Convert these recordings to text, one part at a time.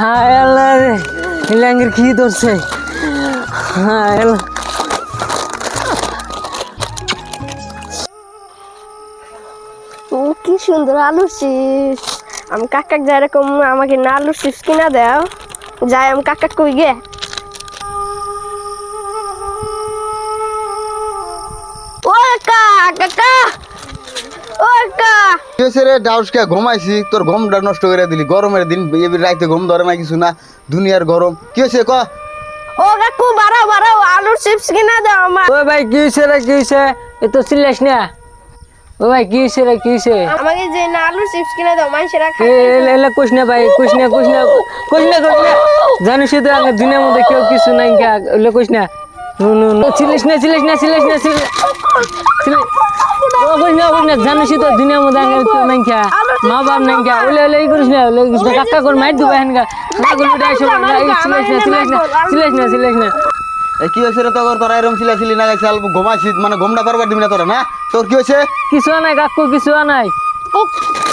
হায় আল্লাহ রে ইলাঙ্গের কি ধরছে? হায় আল্লাহ উম, কি সুন্দর চিপস আমি কাকাক যাই এরকম আমাকে না আলুর চিপস কিনা দাও। যাই আমি কাকাক কই গে? ও কাকা। ও কাকা রে ডাউসকে ঘুমাইছি তোর ঘুমটা নষ্ট করে দিলি গরমের দিন রাইতে ঘুম ধরে না কিছু না দুনিয়ার গরম। কি হয়েছে ক? ও কাকু বাড়াও বাড়াও আলুর চিপস কিনা দাও আমার। ও ভাই কি হয়েছে রে কি হয়েছে এ তো চিল্লাস না। ও ভাই কি হয়েছে রে কি হয়েছে আমাকে যে না আলুর চিপস কিনা দাও মানুষেরা এ খায় এলে এলে কোশ না ভাই কোশ না কোশ না কোশ না কোশ না। জানিস তো আগে দিনের মধ্যে কেউ কিছু নাই কা এলে কোশ না। নু নু নু চিল্লিস না চিল্লিস না চিল্লিস না কোশ না না জানিস তো দিনের মধ্যে আগে কেউ নাই মা বাপ নাই ওলে ওলে করিস না ওলে করিস না। কাকা কর মাইর দিবা হেন না গুলো ডাই সব না চিল্লিস না না চিল্লিস না চিল্লিস না। কি হয়েছে রে তোর তোরা এরম ছিলা ছিলি না গেছে অল্প ঘুমাইছি মানে ঘুমটা করবার দিবি না তোরা না? তোর কি হয়েছে? কিছু নাই কাকু কিছু নাই। ও,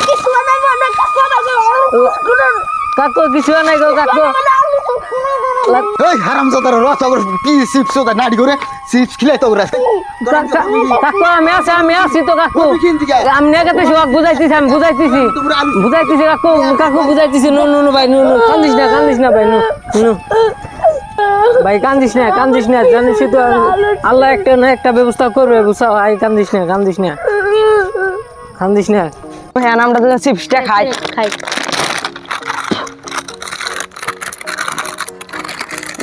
কিছু না দাও না কাকু কিছু নাই গো কাকু। এই হারাম জাদার র তোর কি চিপস নাড়ি করে। চিপস খিলাই কাকু আমি আছি আমি আছি তো কাকু? আমি নেগাতে সব বুঝাইতেছি আমি বুঝাইতেছি বুঝাইতেছি কাকু কাকু বুঝাইতেছি নো নো ভাই নো নো কান্দিস না কান্দিস না ভাই নো নো ভাই কান্দিস না কান্দিস না জানিস তো আল্লাহ একটা না একটা ব্যবস্থা করবে বুঝাও ভাই কান্দিস না কান্দিস না কান্দিস না হ্যাঁ আমরা তো চিপসটা খাই খাই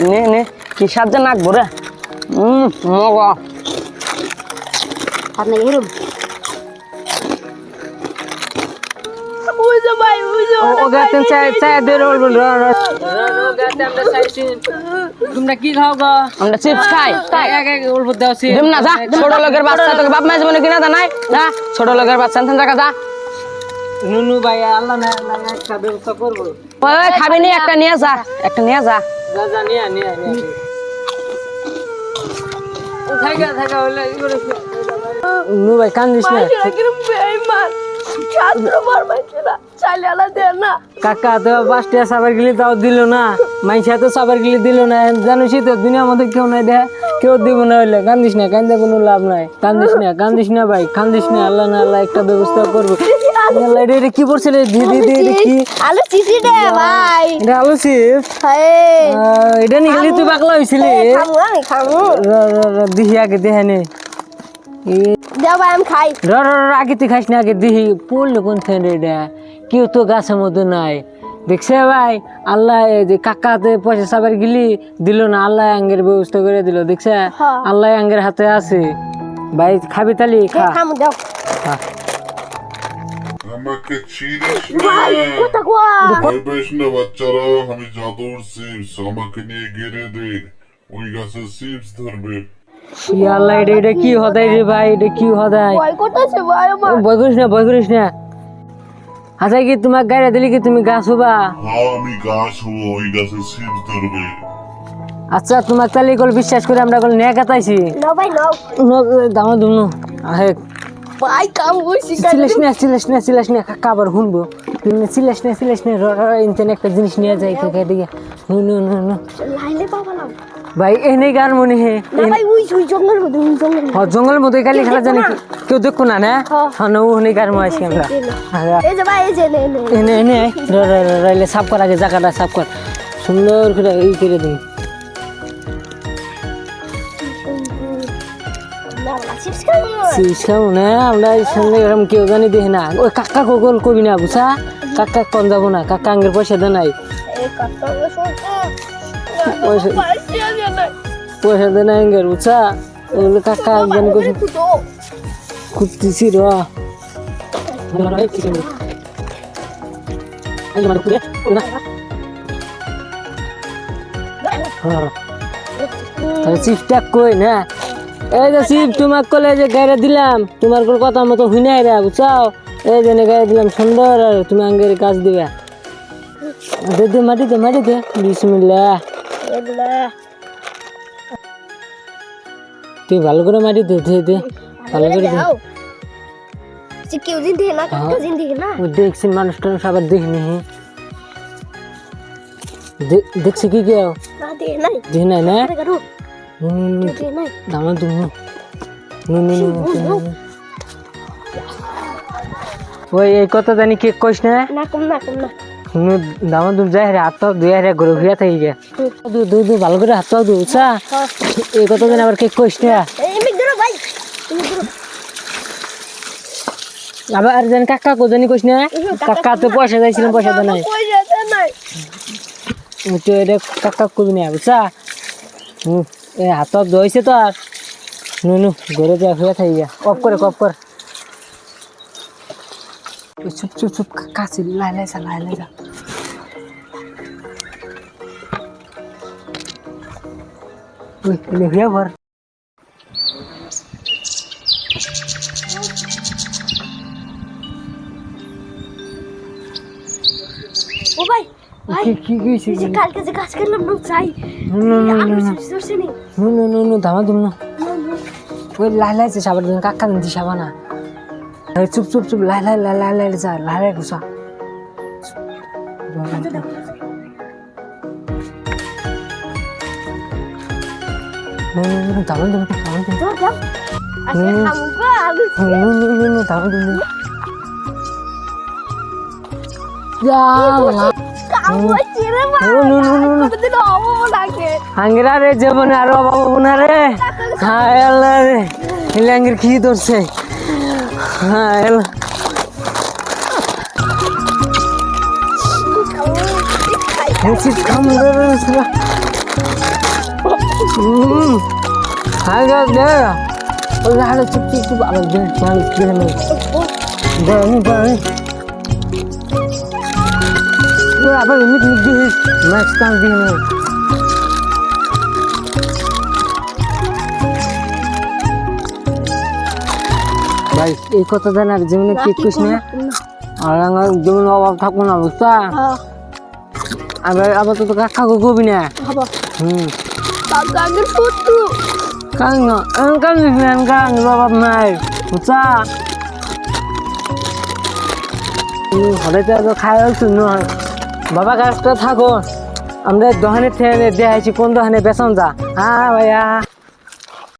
নে নে কি সাহায্য নাক ভরে রোল রোল রোল। রোল গাতে আমরা চাইছি তোমরা কি খাও গো? আমরা চিপস খাই অল্প দাও না যা। ছোট লোকের বাচ্চা তোকে বাপ মায়ের জীবনে কিনা দা নাই? যা ছোট লোকের বাচ্চা থেকে যা। নুনু ভাই আল্লাহ না আল্লাহ একটা ব্যবস্থা করব। ওই ওই খাবি নি একটা নিয়ে যা একটা নিয়ে যা। যা যা নিয়ে নু ভাই কান্দিস না। কাকা তো পাঁচটা সাবার গিলি তাও দিল না। মাইসা তো সাবার গিলি দিল না। জানিসই তো দুনিয়ার মধ্যে কেউ নাই দেখ কেউ দিব না হইলে। কান্দিস না কান্দে কোনো লাভ নাই। কান্দিস না কান্দিস না ভাই কান্দিস না। আল্লাহ না আল্লাহ একটা ব্যবস্থা করব। কি দি দি দি কি? আলু চিপস দে ভাই। এটা আলু চিপস? হাই এটা নিগলি তুই পাগলা খামু আমি খামু। দিহি আগে দেহে নে। দে ভাই আমি খাই। র র র, আগে তুই খাইস না আগে দিহি। পড়ল কোন থেকে এটা? কেউ তো গাছের মধ্যে নাই। দেখছে ভাই আল্লাহ যে কাকাতে পয়সা সাবার গিলি দিল না আল্লাহ আঙ্গের ব্যবস্থা করে দিল। দেখছে? হ্যাঁ। আল্লাহ আঙ্গের হাতে আছে। ভাই খাবি তালি খা। খামু দাও খা। আমাকে চিনিস না? না বাচ্চারা? আমি জাদুর চিপস আমাকে নিয়ে গেড়ে দে। ওই গাছে চিপস ধরবে। ই এটা এটা কি হদাই রে ভাই? এটা কি হদাই? ভয় করতেছে ভাই আমার। ভয় করিস না ভয় করিস না। আচ্ছা কি তোমার গাড়ি দিলি কি? তুমি গাছ হবা? হ্যাঁ আমি গাছ হব ওই গাছে চিপস ধরবে। আচ্ছা তোমার কল বিশ্বাস করে আমরা কল নিয়ে কাটাইছি। ভাই দামা ভাই কাম হইছি সিলেস না সিলেস না সিলেস না কাকা আবার শুনব তুমি সিলেস না সিলেস না ইনতেন একটা জিনিস নিয়ে যাই কাকা দিকে নু নু নু নু। লাইলে বাবা নাও ভাই এনে গান মনে হে। না ভাই ওই ওই জঙ্গল মধ্যে ওই জঙ্গল হ জঙ্গলের মধ্যে গালি খেলা জানি কি? কেউ দেখো না না? হ্যাঁ। হ্যাঁ না ওখানে গান মারছি আমরা। হ্যাঁ, এই যে ভাই এই যে নে নে এনে। এনে র র র রাইলে সাফ কর আগে জায়গাটা সাফ কর। সুন্দর করে ই করে দিন চিপস খাব না আমরা সঙ্গে এরকম কেউ জানি দেখি না। ওই কাকা কল কবি না বুঝা? কাকা কন যাব না কাকা আঙ্গের পয়সা দে নাই। পয়সা দে নাই। আঙ্গের বুঝা? ওগুলো কাকা একজন কইছে। খুঁজতেছি র। চিপটা কই না? এই যে চিপ তোমার কলে যে গাড়ি দিলাম তোমার কোন কথা মতো হুই নাই রে বুঝাও এই যে গাড়ি দিলাম সুন্দর আর তুমি আঙ্গের কাজ দিবে। দে দে মাটি দে মাটি দে। বিসমিল্লাহ। তুই ভালো করে মাটি দে দে দে। ভালো করে দে। কেউ দিন দেখে না কাকা দিন দেখে না? ও দেখছি মানুষ টানুষ আবার দেখিনি দেখছি কি কেউ? না দিয়ে নাই। দেখি নাই না? গারু নাই। দামা দুম নুন নুন নুন নুন নুন নুন। ওই এই কথা জানি কে কইস না? না কম না কম না। নুন দামা দুম যাই রে হাত দুই রে ঘুরে ঘুরে থাকি গে। দু দু দু ভালো করে হাত দু চা এই কথা জানি আবার কে কইস না? এই মিক ধরো ভাই। তুমি ধরো। আবার জানি কাকা কো জানি কইস না? কাকা তো পয়সা চাইছিলাম পয়সা তো নাই। কই যেতে নাই। তো এটা কাকা কবি না বুঝছা? হুম এ হাত দইছে তো আর নু নু ঘরে যা হয়ে থাকি গা অফ করে অফ কর ওই চুপ চুপ চুপ কাছে লাই লাই যা লাই লাই যা ওই এলে হইয়া ভর কালকে যে কাজ করলাম না চাই নু নু নু নু ধামা দুম না ওই লাই লাই যে সাবার দিন কাকা দিন সাবা না চুপ চুপ চুপ লাই লাই লাই লাই লাই যা লাই লাই ধামা দুম দুম নু নু নু নু ধামা দুম হাঙ্গিরা রে জীবন আর বাবা না রে হায় কি ধরছে হায় আল্লাহ dia. Udah ni dia? Next time dia ni. ভাই এই কথা জান আর জীবনে কি কইস না। আর আমার জীবনে অভাব থাকব না বুঝছা? আবার আবার তো কাকা কবি না। হুম। আমি কান বাবা নাই বুঝছা? হঠাৎ তো খাই শূন্য বাবা কাজটা থাকো। আমরা দোকানে দেখাইছি কোন দোকানে বেসন যা। হ্যাঁ ভাইয়া।